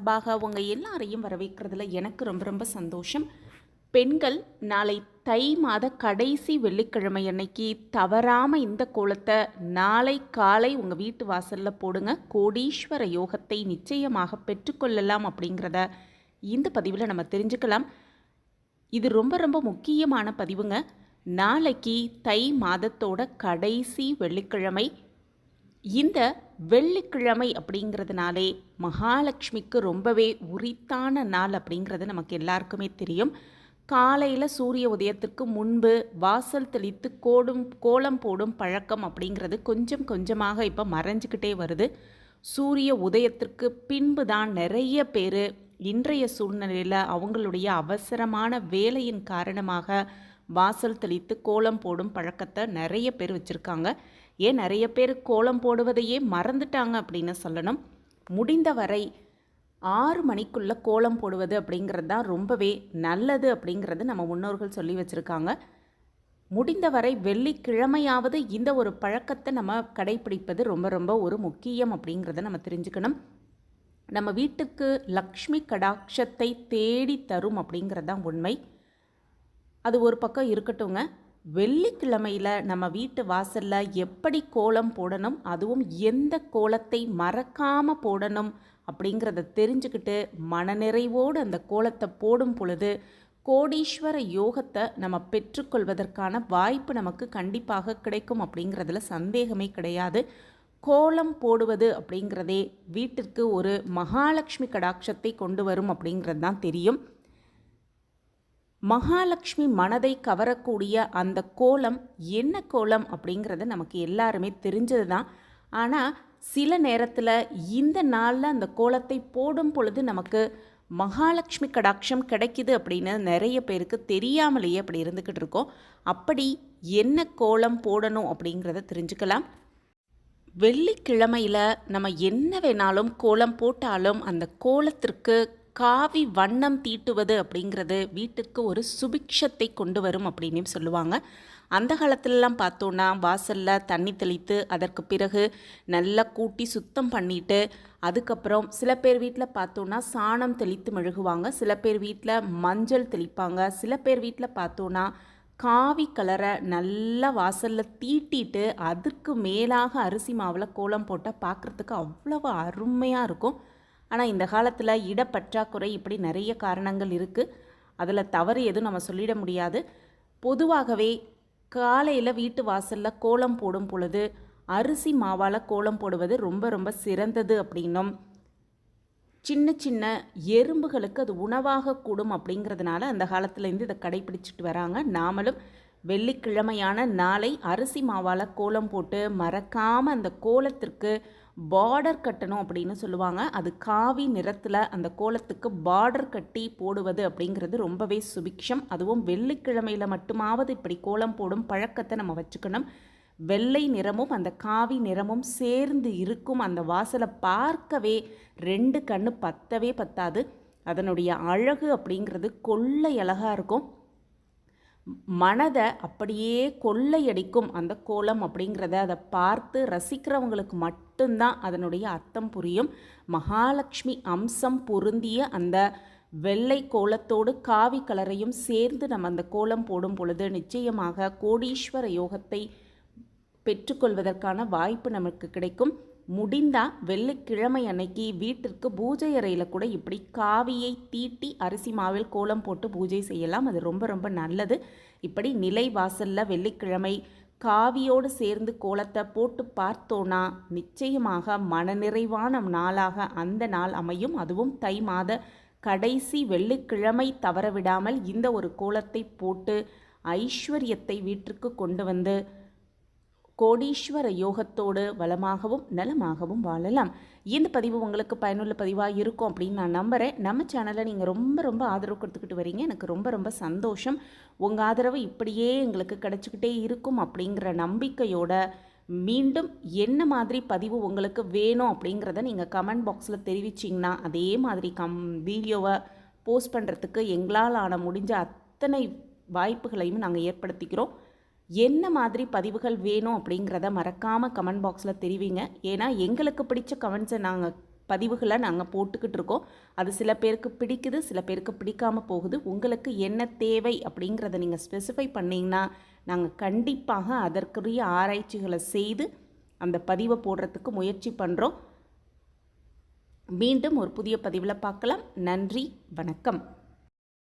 சார்பாக உங்கள் எல்லாரையும் வரவேற்கிறதுல எனக்கு ரொம்ப ரொம்ப சந்தோஷம். பெண்கள் நாளை தை மாத கடைசி வெள்ளிக்கிழமை அன்னைக்கு தவறாமல் இந்த கோலத்தை நாளை காலை உங்கள் வீட்டு வாசலில் போடுங்க. கோடீஸ்வர யோகத்தை நிச்சயமாக பெற்றுக்கொள்ளலாம் அப்படிங்கிறத இந்த பதிவில் நம்ம தெரிஞ்சுக்கலாம். இது ரொம்ப ரொம்ப முக்கியமான பதிவுங்க. நாளைக்கு தை மாதத்தோட கடைசி வெள்ளிக்கிழமை இந்த வெள்ளிக்கிழமை அப்படிங்கிறதுனாலே மகாலட்சுமிக்கு ரொம்பவே உரித்தான நாள் அப்படிங்கிறது நமக்கு எல்லாருக்குமே தெரியும். காலையில் சூரிய உதயத்துக்கு முன்பு வாசல் தெளித்து கோடும் கோலம் போடும் பழக்கம் அப்படிங்கிறது கொஞ்சம் கொஞ்சமாக இப்போ மறைஞ்சிக்கிட்டே வருது. சூரிய உதயத்திற்கு பின்பு தான் நிறைய பேர் இன்றைய சூழ்நிலையில் அவங்களுடைய அவசரமான வேலையின் காரணமாக வாசல் தெளித்து கோலம் போடும் பழக்கத்தை நிறைய பேர் வச்சுருக்காங்க. ஏன் நிறைய பேர் கோலம் போடுவதையே மறந்துட்டாங்க அப்படின்னு சொல்லணும். முடிந்தவரை ஆறு மணிக்குள்ளே கோலம் போடுவது அப்படிங்கிறது தான் ரொம்பவே நல்லது அப்படிங்கிறது நம்ம முன்னோர்கள் சொல்லி வச்சுருக்காங்க. முடிந்தவரை வெள்ளிக்கிழமையாவது இந்த ஒரு பழக்கத்தை நம்ம கடைப்பிடிப்பது ரொம்ப ரொம்ப ஒரு முக்கியம் அப்படிங்கிறத நம்ம தெரிஞ்சுக்கணும். நம்ம வீட்டுக்கு லக்ஷ்மி கடாட்சத்தை தேடி தரும் அப்படிங்கிறது தான் உண்மை. அது ஒரு பக்கம் இருக்கட்டுங்க வெள்ளிக்கிழமையில் நம்ம வீட்டு வாசலில் எப்படி கோலம் போடணும் அதுவும் எந்த கோலத்தை மறக்காமல் போடணும் அப்படிங்கிறத தெரிஞ்சுக்கிட்டு மனநிறைவோடு அந்த கோலத்தை போடும் பொழுது கோடீஸ்வர யோகத்தை நம்ம பெற்றுக்கொள்வதற்கான வாய்ப்பு நமக்கு கண்டிப்பாக கிடைக்கும் அப்படிங்கிறதுல சந்தேகமே கிடையாது. கோலம் போடுவது அப்படிங்கிறதே வீட்டிற்கு ஒரு மகாலட்சுமி கடாட்சத்தை கொண்டு வரும் அப்படிங்கிறது தான் தெரியும். மகாலட்சுமி மனதை கவரக்கூடிய அந்த கோலம் என்ன கோலம் அப்படிங்கிறது நமக்கு எல்லாருமே தெரிஞ்சது தான் ஆனால் சில நேரத்தில் இந்த நாளில் அந்த கோலத்தை போடும் பொழுது நமக்கு மகாலட்சுமி கடாட்சம் கிடைக்குது அப்படின்னு நிறைய பேருக்கு தெரியாமலேயே அப்படி இருந்துக்கிட்டு இருக்கோம். அப்படி என்ன கோலம் போடணும் அப்படிங்கிறத தெரிஞ்சுக்கலாம். வெள்ளிக்கிழமையில் நம்ம என்ன வேணாலும் கோலம் போட்டாலும் அந்த கோலத்திற்கு காவி வண்ணம் தீட்டுவது அப்படிங்கிறது வீட்டுக்கு ஒரு சுபிக்ஷத்தை கொண்டு வரும் அப்படின்னு சொல்லுவாங்க. அந்த காலத்துலலாம் பார்த்தோன்னா வாசலில் தண்ணி தெளித்து அதற்கு பிறகு நல்லா கூட்டி சுத்தம் பண்ணிட்டு அதுக்கப்புறம் சில பேர் வீட்டில் பார்த்தோன்னா சாணம் தெளித்து மெழுகுவாங்க. சில பேர் வீட்டில் மஞ்சள் தெளிப்பாங்க. சில பேர் வீட்டில் பார்த்தோன்னா காவி கலரை நல்லா வாசலில் தீட்டிட்டு அதுக்கு மேலாக அரிசி மாவில் கோலம் போட்டால் பார்க்குறதுக்கு அவ்வளவு அருமையாக இருக்கும். ஆனால் இந்த காலத்தில் இடப்பற்றாக்குறை இப்படி நிறைய காரணங்கள் இருக்குது அதில் தவறு எதுவும் நம்ம சொல்லிட முடியாது. பொதுவாகவே காலையில் வீட்டு வாசலில் கோலம் போடும் பொழுது அரிசி மாவால் கோலம் போடுவது ரொம்ப ரொம்ப சிறந்தது அப்படின்னும். சின்ன சின்ன எறும்புகளுக்கு அது உணவாக கூடும் அப்படிங்கிறதுனால அந்த காலத்துலேருந்து இதை கடைபிடிச்சிட்டு வராங்க. நாமளும் வெள்ளிக்கிழமையான நாளை அரிசி மாவால் கோலம் போட்டு மறக்காமல் அந்த கோலத்திற்கு பார்டர் கட்டணும் அப்படின்னு சொல்லுவாங்க. அது காவி நிறத்தில் அந்த கோலத்துக்கு பார்டர் கட்டி போடுவது அப்படிங்கிறது ரொம்பவே சுபிக்ஷம். அதுவும் வெள்ளிக்கிழமையில் மட்டுமாவது இப்படி கோலம் போடும் பழக்கத்தை நம்ம வச்சுக்கணும். வெள்ளை நிறமும் அந்த காவி நிறமும் சேர்ந்து இருக்கும். அந்த வாசலை பார்க்கவே ரெண்டு கண்ணு பத்தவே பத்தாது. அதனுடைய அழகு அப்படிங்கிறது கொள்ளை அழகாக இருக்கும். மனதை அப்படியே கொள்ளையடிக்கும் அந்த கோலம் அப்படிங்கிறத அதை பார்த்து ரசிக்கிறவங்களுக்கு மட்டும்தான் அதனுடைய அர்த்தம் புரியும். மகாலட்சுமி அம்சம் பொருந்திய அந்த வெள்ளை கோலத்தோடு காவி கலரையும் சேர்ந்து நம்ம அந்த கோலம் போடும் பொழுது நிச்சயமாக கோடீஸ்வர யோகத்தை பெற்றுக்கொள்வதற்கான வாய்ப்பு நமக்கு கிடைக்கும். முடிந்தா வெள்ளிக்கிழமை அன்னைக்கு வீட்டிற்கு பூஜை அறையில் கூட இப்படி காவியை தீட்டி அரிசி மாவில் கோலம் போட்டு பூஜை செய்யலாம். அது ரொம்ப ரொம்ப நல்லது. இப்படி நிலை வாசலில் வெள்ளிக்கிழமை காவியோடு சேர்ந்து கோலத்தை போட்டு பார்த்தோன்னா நிச்சயமாக மனநிறைவான நாளாக அந்த நாள் அமையும். அதுவும் தை மாத கடைசி வெள்ளிக்கிழமை தவறவிடாமல் இந்த ஒரு கோலத்தை போட்டு ஐஸ்வர்யத்தை வீட்டிற்கு கொண்டு வந்து கோடீஸ்வர யோகத்தோடு வளமாகவும் நலமாகவும் வாழலாம். இந்த பதிவு உங்களுக்கு பயனுள்ள பதிவாக இருக்கும் அப்படின்னு நான் நம்புகிறேன் நம்ம சேனலை நீங்கள் ரொம்ப ரொம்ப ஆதரவு கொடுத்துக்கிட்டு வரீங்க. எனக்கு ரொம்ப ரொம்ப சந்தோஷம். உங்கள் ஆதரவு இப்படியே எங்களுக்கு கிடச்சிக்கிட்டே இருக்கும் அப்படிங்கிற நம்பிக்கையோட மீண்டும் என்ன மாதிரி பதிவு உங்களுக்கு வேணும் அப்படிங்கிறத நீங்கள் கமெண்ட் பாக்ஸில் தெரிவிச்சிங்கன்னா அதே மாதிரி கம் வீடியோவை போஸ்ட் பண்ணுறதுக்கு எங்களால் ஆன முடிஞ்ச அத்தனை வாய்ப்புகளையும் நாங்கள் ஏற்படுத்திக்கிறோம். என்ன மாதிரி பதிவுகள் வேணும் அப்படிங்கிறத மறக்காமல் கமெண்ட் பாக்ஸில் தெரிவிங்க. ஏன்னா எங்களுக்கு பிடிச்ச கமெண்ட்ஸை நாங்கள் பதிவுகளை நாங்கள் போட்டுக்கிட்டு இருக்கோம். அது சில பேருக்கு பிடிக்குது சில பேருக்கு பிடிக்காம போகுது. உங்களுக்கு என்ன தேவை அப்படிங்கிறத நீங்கள் ஸ்பெசிஃபை பண்ணிங்கன்னா நாங்கள் கண்டிப்பாக அதற்குரிய ஆராய்ச்சிகளை செய்து அந்த பதிவை போடுறதுக்கு முயற்சி பண்ணுறோம் மீண்டும் ஒரு புதிய பதிவில் பார்க்கலாம். நன்றி வணக்கம்.